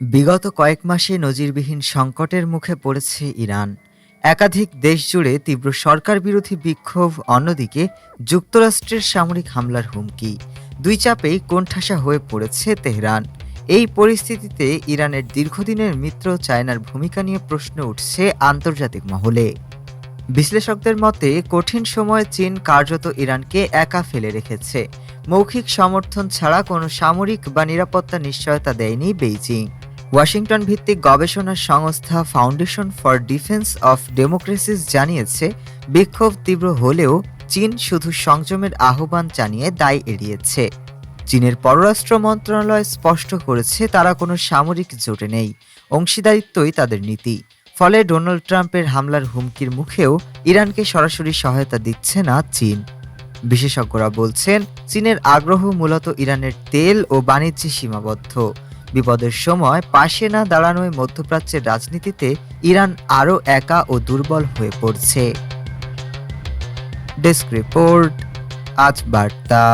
বিগত কয়েক মাসে নজিরবিহীন সংকটের মুখে পড়েছে ইরান। একাধিক দেশ জুড়ে তীব্র সরকার বিরোধী বিক্ষোভ, অন্যদিকে যুক্তরাষ্ট্রের সামরিক হামলার হুমকি। দুই চাপেই কোণঠাসা হয়ে পড়েছে তেহরান। এই পরিস্থিতিতে ইরানের দীর্ঘদিনের মিত্র চায়নার ভূমিকা নিয়ে প্রশ্ন উঠছে আন্তর্জাতিক মহলে। বিশ্লেষকদের মতে, কঠিন সময়ে চীন কার্যত ইরানকে একা ফেলে রেখেছে। মৌখিক সমর্থন ছাড়া কোনো সামরিক বা নিরাপত্তা নিশ্চয়তা দেয়নি বেইজিং। ওয়াশিংটন ভিত্তিক গবেষণা সংস্থা foundation for defense of democracies জানিয়েছে, বিক্ষোভ তীব্র হলেও চীন শুধু সংযমের আহ্বান জানিয়ে দায় এড়িয়েছে। চীনের পররাষ্ট্র মন্ত্রণালয় স্পষ্ট করেছে, তারা কোনো সামরিক জোটে নেই। অংশীদারিত্বই তাদের নীতি। ফলে ডোনাল্ড ট্রাম্পের হামলার হুমকির মুখেও ইরানকে সরাসরি সহায়তা দিচ্ছে না চীন। বিশেষজ্ঞরা বলছেন, চীনের আগ্রহ মূলত ইরানের তেল ও বাণিজ্যে সীমাবদ্ধ। বিপদের সময় পাশে না দাঁড়ানোয় মধ্যপ্রাচ্যের রাজনীতিতে ইরান আরও একা ও দুর্বল হয়ে পড়ছে। ডেস্ক রিপোর্ট, আজ বার্তা।